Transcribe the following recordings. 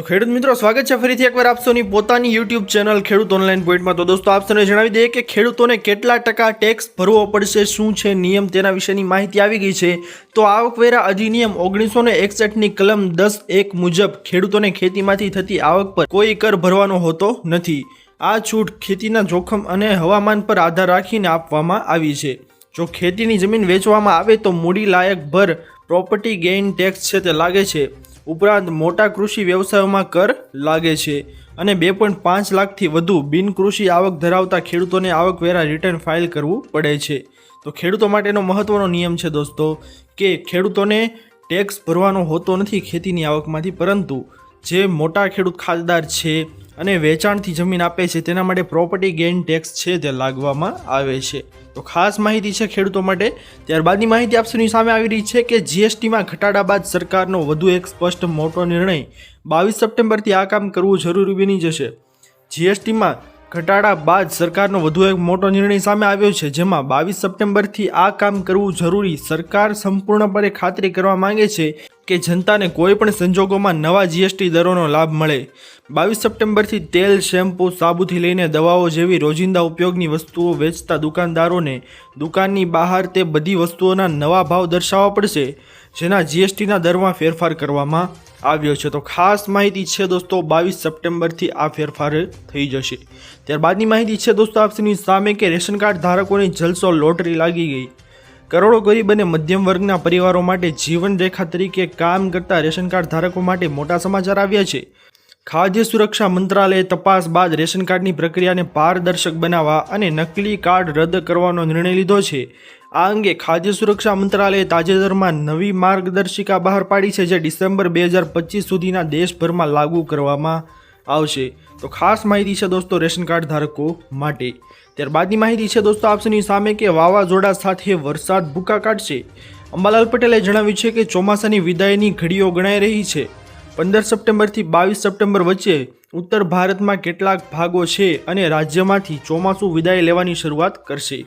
તો ખેડૂત મિત્રો, સ્વાગત છે ફરીથી એકવાર આપસોની પોતાની યુટ્યુબ ચેનલ ખેડૂત ઓનલાઈન પોઈન્ટમાં તો દોસ્તો, આપ જણાવી દઈએ કે ખેડૂતોને કેટલા ટકા ટેક્સ ભરવો પડશે, શું છે નિયમ તેના વિશેની માહિતી આવી ગઈ છે. તો આવકવેરા અધિનિયમ ઓગણીસો ને એકસઠની કલમ દસ એક મુજબ ખેડૂતોને ખેતીમાંથી થતી આવક પર કોઈ કર ભરવાનો હોતો નથી. આ છૂટ ખેતીના જોખમ અને હવામાન પર આધાર રાખીને આપવામાં આવી છે. જો ખેતીની જમીન વેચવામાં આવે તો મૂડી લાયક ભર પ્રોપર્ટી ગેઇન ટેક્સ છે તે લાગે છે. ઉપરાંત મોટા કૃષિ વ્યવસાયોમાં કર લાગે છે અને બે પોઈન્ટ પાંચ લાખથી વધુ બિનકૃષિ આવક ધરાવતા ખેડૂતોને આવકવેરા રિટર્ન ફાઇલ કરવું પડે છે. તો ખેડૂતો માટેનો મહત્વનો નિયમ છે દોસ્તો, કે ખેડૂતોને ટેક્સ ભરવાનો હોતો નથી ખેતીની આવકમાંથી, પરંતુ જે મોટા ખેડૂત ખાતેદાર છે અને વેચાણથી જમીન આપે છે, તેના માટે પ્રોપર્ટી ગેઇન ટેક્સ છે તે લાગવામાં આવે છે. તો ખાસ માહિતી છે ખેડૂતો માટે. ત્યારબાદની માહિતી આપસોની સામે આવી રહી છે કે જીએસટીમાં ઘટાડા બાદ સરકારનો વધુ એક સ્પષ્ટ મોટો નિર્ણય બાવીસ સપ્ટેમ્બરથી આ કામ કરવું જરૂરી બની જશે. જીએસટીમાં ઘટાડા બાદ સરકારનો વધુ એક મોટો નિર્ણય સામે આવ્યો છે, જેમાં બાવીસ સપ્ટેમ્બરથી આ કામ કરવું જરૂરી. સરકાર સંપૂર્ણપણે ખાતરી કરવા માંગે છે કે જનતાને કોઈ પણ સંજોગોમાં નવા જીએસટી દરોનો લાભ મળે. બાવીસ સપ્ટેમ્બરથી તેલ, શેમ્પૂ, સાબુથી લઈને દવાઓ જેવી રોજિંદા ઉપયોગની વસ્તુઓ વેચતા દુકાનદારોને દુકાનની બહાર તે બધી વસ્તુઓના નવા ભાવ દર્શાવવા પડશે. જેના જીએસટીના દરમાં ફેરફાર કરવામાં આવ્યો છે. તો ખાસ માહિતી છે દોસ્તો, બાવીસ સપ્ટેમ્બરથી આ ફેરફાર થઈ જશે. ત્યારબાદની માહિતી છે દોસ્તો આપની સામે કે રેશન કાર્ડ ધારકોની જલસો લોટરી લાગી ગઈ. કરોડો ગરીબ અને મધ્યમ વર્ગના પરિવારો માટે જીવન રેખા તરીકે કામ કરતા રેશન કાર્ડ ધારકો માટે મોટા સમાચાર આવ્યા છે. ખાદ્ય સુરક્ષા મંત્રાલયે તપાસ બાદ રેશન કાર્ડની પ્રક્રિયાને પારદર્શક બનાવવા અને નકલી કાર્ડ રદ કરવાનો નિર્ણય લીધો છે. આ અંગે ખાદ્ય સુરક્ષા મંત્રાલયે તાજેતરમાં નવી માર્ગદર્શિકા બહાર પાડી છે, જે ડિસેમ્બર બે હજાર પચીસ સુધીના દેશભરમાં લાગુ કરવામાં આવશે. તો ખાસ માહિતી છે દોસ્તો રેશન કાર્ડ ધારકો માટે. ત્યારબાદની માહિતી છે દોસ્તો આપસની સામે કે વાવાઝોડા સાથે વરસાદ ભૂકા કાઢશે. અંબાલાલ પટેલે જણાવ્યું છે કે ચોમાસાની વિદાયની ઘડીઓ ગણાઈ રહી છે. પંદર સપ્ટેમ્બરથી બાવીસ સપ્ટેમ્બર વચ્ચે ઉત્તર ભારતમાં કેટલાક ભાગો છે અને રાજ્યમાંથી ચોમાસું વિદાય લેવાની શરૂઆત કરશે.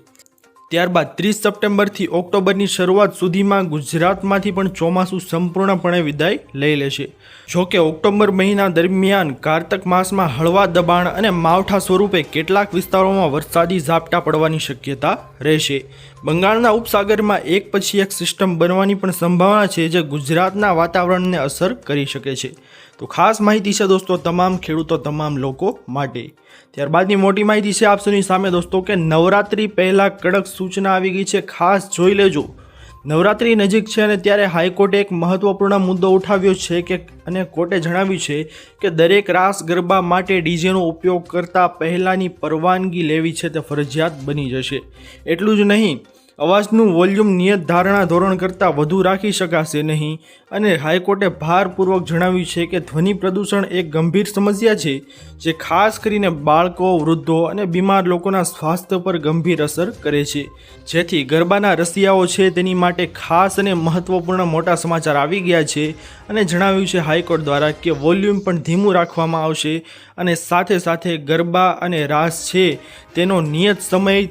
ત્યારબાદ ત્રીસ સપ્ટેમ્બરથી ઓક્ટોબરની શરૂઆત સુધીમાં ગુજરાતમાંથી પણ ચોમાસું સંપૂર્ણપણે વિદાય લઈ લેશે. જોકે ઓક્ટોબર મહિના દરમિયાન કારતક માસમાં હળવા દબાણ અને માવઠા સ્વરૂપે કેટલાક વિસ્તારોમાં વરસાદી ઝાપટા પડવાની શક્યતા રહેશે. બંગાળના ઉપસાગરમાં એક પછી એક સિસ્ટમ બનવાની પણ સંભાવના છે જે ગુજરાતના વાતાવરણને અસર કરી શકે છે. તો ખાસ માહિતી છે દોસ્તો તમામ ખેડૂતો તમામ લોકો માટે. ત્યારબાદની મોટી માહિતી છે આપસોની સામે દોસ્તો કે નવરાત્રી પહેલાં કડક સૂચના આવી ગઈ છે. ખાસ જોઈ લેજો. નવરાત્રી નજીક છે અને ત્યારે હાઈકોર્ટે એક મહત્વપૂર્ણ મુદ્દો ઉઠાવ્યો છે કે અને કોર્ટે જણાવ્યું છે કે દરેક રાસ ગરબા માટે ડીજેનો ઉપયોગ કરતા પહેલાંની પરવાનગી લેવી છે તે ફરજિયાત બની જશે. એટલું જ નહીં અવાજનું વોલ્યુમ નિયત ધારણા ધોરણ કરતાં વધુ રાખી શકાશે નહીં. અને હાઈકોર્ટે ભારપૂર્વક જણાવ્યું છે કે ધ્વનિ પ્રદૂષણ એક ગંભીર સમસ્યા છે, જે ખાસ કરીને બાળકો, વૃદ્ધો અને બીમાર લોકોના સ્વાસ્થ્ય પર ગંભીર અસર કરે છે. જેથી ગરબાના રસિયાઓ છે તેની માટે ખાસ અને મહત્વપૂર્ણ મોટા સમાચાર આવી ગયા છે અને જણાવ્યું છે હાઈકોર્ટ દ્વારા કે વોલ્યુમ પણ ધીમું રાખવામાં આવશે અને સાથે સાથે ગરબા અને રાસ છે, તેનો નિયત સમય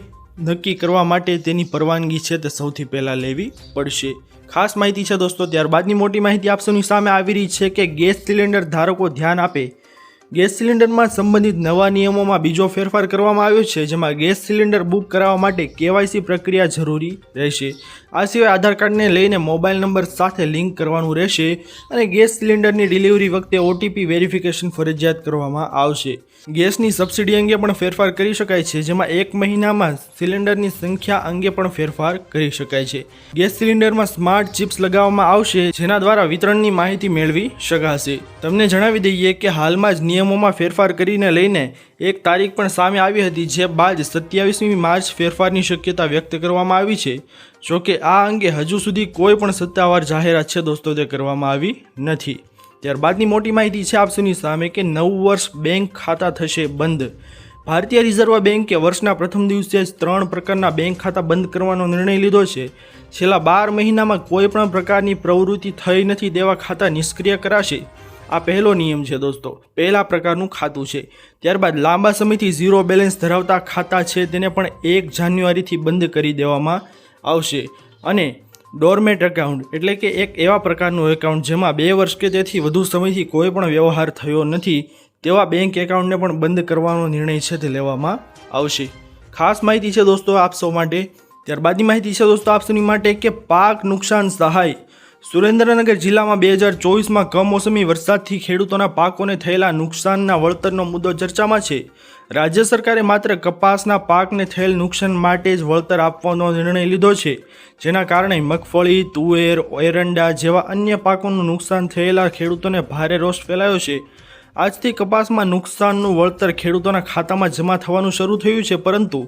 નક્કી કરવા માટે તેની પરવાનગી છે તે સૌથી પહેલાં લેવી પડશે. ખાસ માહિતી છે દોસ્તો, ત્યારબાદની મોટી માહિતી આપસોની સામે આવી રહી છે કે ગેસ સિલિન્ડર ધારકો ધ્યાન આપે ગેસ સિલિન્ડરમાં સંબંધિત નવા નિયમોમાં બીજો ફેરફાર કરવામાં આવ્યો છે, જેમાં ગેસ સિલિન્ડર બુક કરાવવા માટે કેવાયસી પ્રક્રિયા જરૂરી રહેશે. આ સિવાય આધાર કાર્ડને લઈને મોબાઈલ નંબર સાથે લિંક કરવાનું રહેશે અને ગેસ સિલિન્ડરની ડિલિવરી વખતે ઓટીપી વેરિફિકેશન ફરજિયાત કરવામાં આવશે. ગેસની સબસિડી અંગે પણ ફેરફાર કરી શકાય છે, જેમાં એક મહિનામાં સિલિન્ડરની સંખ્યા અંગે પણ ફેરફાર કરી શકાય છે. ગેસ સિલિન્ડરમાં સ્માર્ટ ચિપ્સ લગાવવામાં આવશે, જેના દ્વારા વિતરણની માહિતી મેળવી શકાશે. તમને જણાવી દઈએ કે હાલમાં જ નિયમોમાં ફેરફાર કરીને લઈને એક તારીખ પણ સામે આવી હતી, જે બાદ સત્યાવીસમી માર્ચ ફેરફારની શક્યતા વ્યક્ત કરવામાં આવી છે. જોકે આ અંગે હજુ સુધી કોઈ પણ સત્તાવાર જાહેરાત છે દોસ્તો, તે કરવામાં આવી નથી. ત્યારબાદની મોટી માહિતી છે આપસુની સામે કે નવ વર્ષ બેંક ખાતા થશે બંધ. ભારતીય રિઝર્વ બેંકે વર્ષના પ્રથમ દિવસે જ ત્રણ પ્રકારના બેંક ખાતા બંધ કરવાનો નિર્ણય લીધો છે. છેલ્લા બાર મહિનામાં કોઈ પણ પ્રકારની પ્રવૃત્તિ થઈ નથી તેવા ખાતા નિષ્ક્રિય કરાશે. આ પહેલો નિયમ છે દોસ્તો. પહેલા પ્રકારનું ખાતું છે. ત્યારબાદ લાંબા સમયથી ઝીરો બેલેન્સ ધરાવતા ખાતા છે તેને પણ એક જાન્યુઆરીથી બંધ કરી દેવામાં આવશે. અને ડોરમેટ એકાઉન્ટ એટલે કે એક એવા પ્રકારનું એકાઉન્ટ જેમાં બે વર્ષ કે તેથી વધુ સમયથી કોઈ પણ વ્યવહાર થયો નથી, તેવા બેંક એકાઉન્ટને પણ બંધ કરવાનો નિર્ણય છે તે લેવામાં આવશે. ખાસ માહિતી છે દોસ્તો આપ સૌ માટે. ત્યારબાદની માહિતી છે દોસ્તો આપ સૌની માટે કે પાક નુકસાન સહાય. સુરેન્દ્રનગર જિલ્લામાં બે હજાર ચોવીસમાં કમોસમી વરસાદથી ખેડૂતોના પાકોને થયેલા નુકસાનના વળતરનો મુદ્દો ચર્ચામાં છે. રાજ્ય સરકારે માત્ર કપાસના પાકને થયેલ નુકસાન માટે જ વળતર આપવાનો નિર્ણય લીધો છે, જેના કારણે મગફળી, તુવેર, એરંડા જેવા અન્ય પાકોનું નુકસાન થયેલા ખેડૂતોને ભારે રોષ ફેલાયો છે. આજથી કપાસમાં નુકસાનનું વળતર ખેડૂતોના ખાતામાં જમા થવાનું શરૂ થયું છે, પરંતુ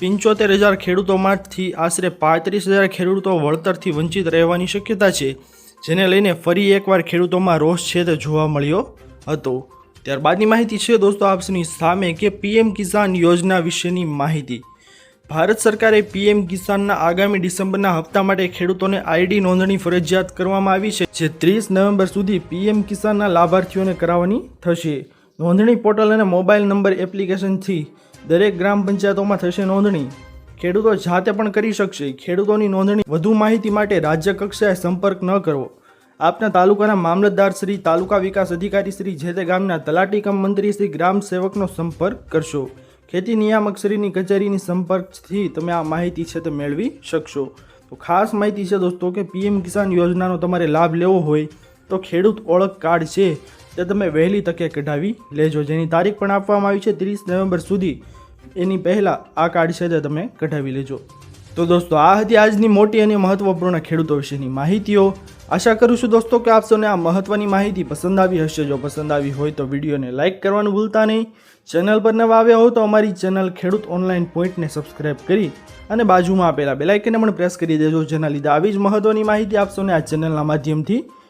પંચોતેર હજાર ખેડૂતોમાંથી આશરે પાંત્રીસ હજાર ખેડૂતો વળતરથી વંચિત રહેવાની શક્યતા છે, જેને લઈને ફરી એકવાર ખેડૂતોમાં રોષ છે તે જોવા મળ્યો હતો. ત્યારબાદની માહિતી છે દોસ્તો આપની સામે કે પીએમ કિસાન યોજના વિશેની માહિતી. ભારત સરકારે પીએમ કિસાનના આગામી ડિસેમ્બરના હપ્તા માટે ખેડૂતોને આઈડી નોંધણી ફરજિયાત કરવામાં આવી છે, જે ત્રીસ નવેમ્બર સુધી પીએમ કિસાનના લાભાર્થીઓને કરાવવાની થશે. નોંધણી પોર્ટલ અને મોબાઈલ નંબર એપ્લિકેશનથી દરેક ગ્રામ પંચાયતોમાં થશે નોંધણી. ખેડૂતો જાતે પણ કરી શકશે. ખેડૂતોની નોંધણી વધુ માહિતી માટે રાજ્ય કક્ષાએ સંપર્ક ન કરવો. આપના તાલુકાના મામલતદાર શ્રી, તાલુકા વિકાસ અધિકારી શ્રી જે તે ગામના તલાટી કમ મંત્રી શ્રી ગ્રામ સેવકનો સંપર્ક કરશો. ખેતી નિયામક શ્રીની કચેરીની સંપર્કથી તમે આ માહિતી છે તે મેળવી શકશો. તો ખાસ માહિતી છે દોસ્તો કે પીએમ કિસાન યોજનાનો તમારે લાભ લેવો હોય તો ખેડૂત ઓળખ કાર્ડ છે તે તમે વહેલી તકે કઢાવી લેજો. જેની તારીખ પણ આપવામાં આવી છે ત્રીસ નવેમ્બર સુધી. એની પહેલાં આ કાર્ડ છે તે તમે કઢાવી લેજો. તો દોસ્તો, આ હતી આજની મોટી અને મહત્વપૂર્ણ ખેડૂતો વિશેની માહિતીઓ. આશા કરું છું દોસ્તો કે આપ સૌને આ મહત્વની માહિતી પસંદ આવી હશે. જો પસંદ આવી હોય તો વિડીયોને લાઇક કરવાનું ભૂલતા નહીં. ચેનલ પર નવા આવ્યા હો તો અમારી ચેનલ ખેડૂત ઓનલાઈન પોઈન્ટને સબસ્ક્રાઇબ કરી અને બાજુમાં આપેલા બેલાઇકને પણ પ્રેસ કરી દેજો. જેના લીધે આવી જ મહત્વની માહિતી આપ સૌને આ ચેનલના માધ્યમથી